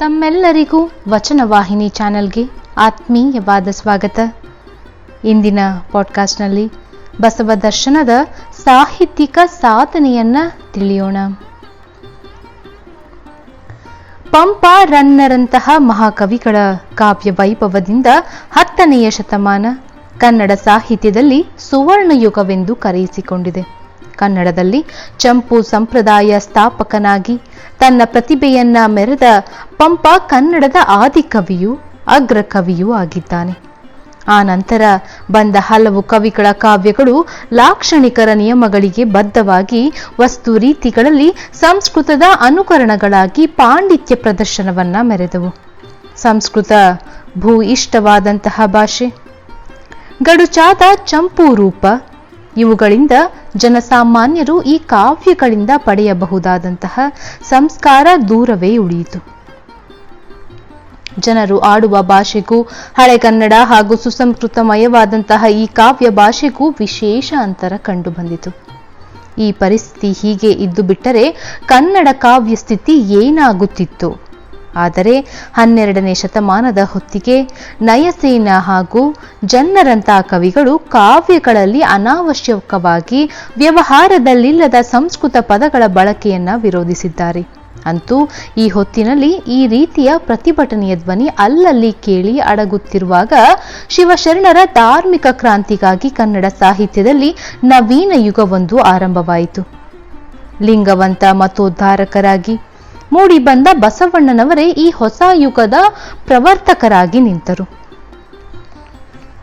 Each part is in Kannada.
ತಮ್ಮೆಲ್ಲರಿಗೂ ವಚನವಾಹಿನಿ ಚಾನೆಲ್ಗೆ ಆತ್ಮೀಯವಾದ ಸ್ವಾಗತ. ಇಂದಿನ ಪಾಡ್ಕಾಸ್ಟ್ನಲ್ಲಿ ಬಸವ ದರ್ಶನದ ಸಾಹಿತ್ಯಿಕ ಸಾಧನೆಯನ್ನ ತಿಳಿಯೋಣ. ಪಂಪ ರನ್ನರಂತಹ ಮಹಾಕವಿಗಳ ಕಾವ್ಯ ವೈಭವದಿಂದ ಹತ್ತನೆಯ ಶತಮಾನ ಕನ್ನಡ ಸಾಹಿತ್ಯದಲ್ಲಿ ಸುವರ್ಣ ಯುಗವೆಂದು ಕರೆಯಿಸಿಕೊಂಡಿದೆ. ಕನ್ನಡದಲ್ಲಿ ಚಂಪು ಸಂಪ್ರದಾಯ ಸ್ಥಾಪಕನಾಗಿ ತನ್ನ ಪ್ರತಿಭೆಯನ್ನ ಮೆರೆದ ಪಂಪ ಕನ್ನಡದ ಆದಿಕವಿಯೂ ಅಗ್ರಕವಿಯೂ ಆಗಿದ್ದಾನೆ. ಆ ನಂತರ ಬಂದ ಹಲವು ಕವಿಗಳ ಕಾವ್ಯಗಳು ಲಾಕ್ಷಣಿಕರ ನಿಯಮಗಳಿಗೆ ಬದ್ಧವಾಗಿ ವಸ್ತು ರೀತಿಗಳಲ್ಲಿ ಸಂಸ್ಕೃತದ ಅನುಕರಣಗಳಾಗಿ ಪಾಂಡಿತ್ಯ ಪ್ರದರ್ಶನವನ್ನ ಮೆರೆದವು. ಸಂಸ್ಕೃತ ಭೂ ಇಷ್ಟವಾದಂತಹ ಭಾಷೆ. ಗಡುಚಾದ ಚಂಪು ರೂಪ ಇವುಗಳಿಂದ ಜನಸಾಮಾನ್ಯರು ಈ ಕಾವ್ಯಗಳಿಂದ ಪಡೆಯಬಹುದಾದಂತಹ ಸಂಸ್ಕಾರ ದೂರವೇ ಉಳಿಯಿತು. ಜನರು ಆಡುವ ಭಾಷೆಗೂ ಹಳೆಗನ್ನಡ ಹಾಗೂ ಸುಸಂಸ್ಕೃತಮಯವಾದಂತಹ ಈ ಕಾವ್ಯ ಭಾಷೆಗೂ ವಿಶೇಷ ಅಂತರ ಕಂಡುಬಂದಿತು. ಈ ಪರಿಸ್ಥಿತಿ ಹೀಗೆ ಇದ್ದು ಬಿಟ್ಟರೆ ಕನ್ನಡ ಕಾವ್ಯ ಸ್ಥಿತಿ ಏನಾಗುತ್ತಿತ್ತು? ಆದರೆ ಹನ್ನೆರಡನೇ ಶತಮಾನದ ಹೊತ್ತಿಗೆ ನಯಸೇನ ಹಾಗೂ ಜನ್ನರಂತಹ ಕವಿಗಳು ಕಾವ್ಯಗಳಲ್ಲಿ ಅನಾವಶ್ಯಕವಾಗಿ ವ್ಯವಹಾರದಲ್ಲಿಲ್ಲದ ಸಂಸ್ಕೃತ ಪದಗಳ ಬಳಕೆಯನ್ನು ವಿರೋಧಿಸಿದ್ದಾರೆ. ಅಂತೂ ಈ ಹೊತ್ತಿನಲ್ಲಿ ಈ ರೀತಿಯ ಪ್ರತಿಭಟನೆಯ ಧ್ವನಿ ಅಲ್ಲಲ್ಲಿ ಕೇಳಿ ಅಡಗುತ್ತಿರುವಾಗ ಶಿವಶರಣರ ಧಾರ್ಮಿಕ ಕ್ರಾಂತಿಗಾಗಿ ಕನ್ನಡ ಸಾಹಿತ್ಯದಲ್ಲಿ ನವೀನ ಯುಗವೊಂದು ಆರಂಭವಾಯಿತು. ಲಿಂಗವಂತ ಮತೋದ್ಧಾರಕರಾಗಿ ಮೂಡಿ ಬಂದ ಬಸವಣ್ಣನವರೇ ಈ ಹೊಸ ಯುಗದ ಪ್ರವರ್ತಕರಾಗಿ ನಿಂತರು.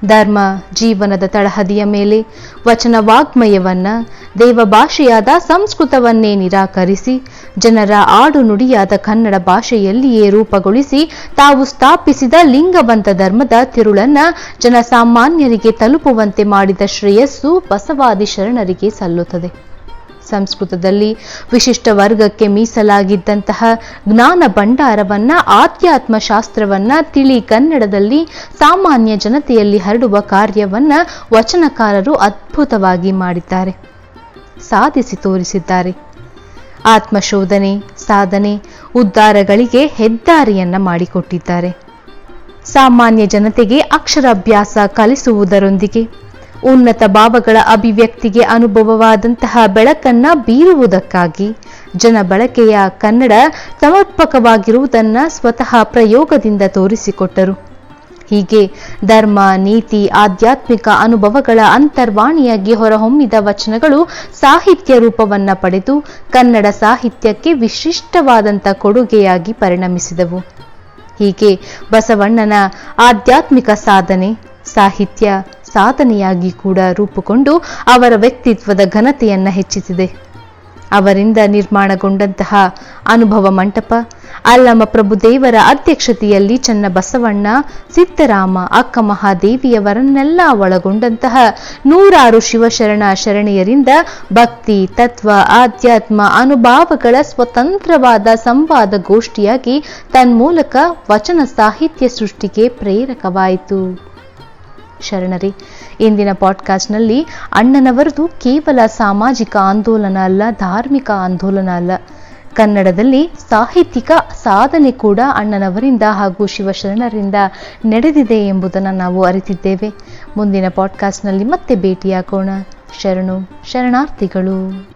ಧರ್ಮ, ಜೀವನದ ತಳಹದಿಯ ಮೇಲೆ ವಚನ ವಾಗ್ಮಯವನ್ನ ದೇವಭಾಷೆಯಾದ ಸಂಸ್ಕೃತವನ್ನೇ ನಿರಾಕರಿಸಿ, ಜನರ ಆಡು ನುಡಿಯಾದ ಕನ್ನಡ ಭಾಷೆಯಲ್ಲಿಯೇ ರೂಪಗೊಳಿಸಿ, ತಾವು ಸ್ಥಾಪಿಸಿದ ಲಿಂಗವಂತ ಧರ್ಮದ ತಿರುಳನ್ನ ಜನಸಾಮಾನ್ಯರಿಗೆ ತಲುಪುವಂತೆ ಮಾಡಿದ ಶ್ರೇಯಸ್ಸು ಬಸವಾದಿ ಶರಣರಿಗೆ ಸಲ್ಲುತ್ತದೆ. ಸಂಸ್ಕೃತದಲ್ಲಿ ವಿಶಿಷ್ಟ ವರ್ಗಕ್ಕೆ ಮೀಸಲಾಗಿದ್ದಂತಹ ಜ್ಞಾನ ಭಂಡಾರವನ್ನ ಆಧ್ಯಾತ್ಮ ಶಾಸ್ತ್ರವನ್ನ ತಿಳಿ ಕನ್ನಡದಲ್ಲಿ ಸಾಮಾನ್ಯ ಜನತೆಯಲ್ಲಿ ಹರಡುವ ಕಾರ್ಯವನ್ನ ವಚನಕಾರರು ಅದ್ಭುತವಾಗಿ ಮಾಡಿದ್ದಾರೆ. ಸಾಧಿಸಿ ತೋರಿಸಿದ್ದಾರೆ. ಆತ್ಮಶೋಧನೆ, ಸಾಧನೆ, ಉದ್ಧಾರಗಳಿಗೆ ಹೆದ್ದಾರಿಯನ್ನ ಮಾಡಿಕೊಟ್ಟಿದ್ದಾರೆ. ಸಾಮಾನ್ಯ ಜನತೆಗೆ ಅಕ್ಷರಾಭ್ಯಾಸ ಕಲಿಸುವುದರೊಂದಿಗೆ ಉನ್ನತ ಭಾವಗಳ ಅಭಿವ್ಯಕ್ತಿಗೆ ಅನುಭವವಾದಂತಹ ಬೆಳಕನ್ನ ಬೀರುವುದಕ್ಕಾಗಿ ಜನ ಬಳಕೆಯ ಕನ್ನಡ ಸಮರ್ಪಕವಾಗಿರುವುದನ್ನು ಸ್ವತಃ ಪ್ರಯೋಗದಿಂದ ತೋರಿಸಿಕೊಟ್ಟರು. ಹೀಗೆ ಧರ್ಮ, ನೀತಿ, ಆಧ್ಯಾತ್ಮಿಕ ಅನುಭವಗಳ ಅಂತರ್ವಾಣಿಯಾಗಿ ಹೊರಹೊಮ್ಮಿದ ವಚನಗಳು ಸಾಹಿತ್ಯ ರೂಪವನ್ನ ಪಡೆದು ಕನ್ನಡ ಸಾಹಿತ್ಯಕ್ಕೆ ವಿಶಿಷ್ಟವಾದಂಥ ಕೊಡುಗೆಯಾಗಿ ಪರಿಣಮಿಸಿದವು. ಹೀಗೆ ಬಸವಣ್ಣನ ಆಧ್ಯಾತ್ಮಿಕ ಸಾಧನೆ, ಸಾಹಿತ್ಯ ಸಾಧನೆಯಾಗಿ ಕೂಡ ರೂಪುಗೊಂಡು ಅವರ ವ್ಯಕ್ತಿತ್ವದ ಘನತೆಯನ್ನು ಹೆಚ್ಚಿಸಿದೆ. ಅವರಿಂದ ನಿರ್ಮಾಣಗೊಂಡಂತಹ ಅನುಭವ ಮಂಟಪ ಅಲ್ಲಮ ಪ್ರಭುದೇವರ ಅಧ್ಯಕ್ಷತೆಯಲ್ಲಿ ಚನ್ನಬಸವಣ್ಣ, ಸಿದ್ದರಾಮ ಅಕ್ಕ ಮಹಾದೇವಿಯವರನ್ನೆಲ್ಲ ಒಳಗೊಂಡಂತಹ ನೂರಾರು ಶಿವಶರಣ ಶರಣೆಯರಿಂದ ಭಕ್ತಿ, ತತ್ವ, ಆಧ್ಯಾತ್ಮ, ಅನುಭಾವಗಳ ಸ್ವತಂತ್ರವಾದ ಸಂವಾದ ಗೋಷ್ಠಿಯಾಗಿ ತನ್ಮೂಲಕ ವಚನ ಸಾಹಿತ್ಯ ಸೃಷ್ಟಿಗೆ ಪ್ರೇರಕವಾಯಿತು. ಶರಣರೇ. ಇಂದಿನ ಪಾಡ್ಕಾಸ್ಟ್ನಲ್ಲಿ ಅಣ್ಣನವರದು ಕೇವಲ ಸಾಮಾಜಿಕ ಆಂದೋಲನ ಅಲ್ಲ, ಧಾರ್ಮಿಕ ಆಂದೋಲನ ಅಲ್ಲ. ಕನ್ನಡದಲ್ಲಿ ಸಾಹಿತ್ಯಿಕ ಸಾಧನೆ ಕೂಡ ಅಣ್ಣನವರಿಂದ ಹಾಗೂ ಶಿವಶರಣರಿಂದ ನಡೆದಿದೆ ಎಂಬುದನ್ನು ನಾವು ಅರಿತಿದ್ದೇವೆ. ಮುಂದಿನ ಪಾಡ್ಕಾಸ್ಟ್ನಲ್ಲಿ ಮತ್ತೆ ಭೇಟಿಯಾಗೋಣ. ಶರಣು, ಶರಣಾರ್ಥಿಗಳು.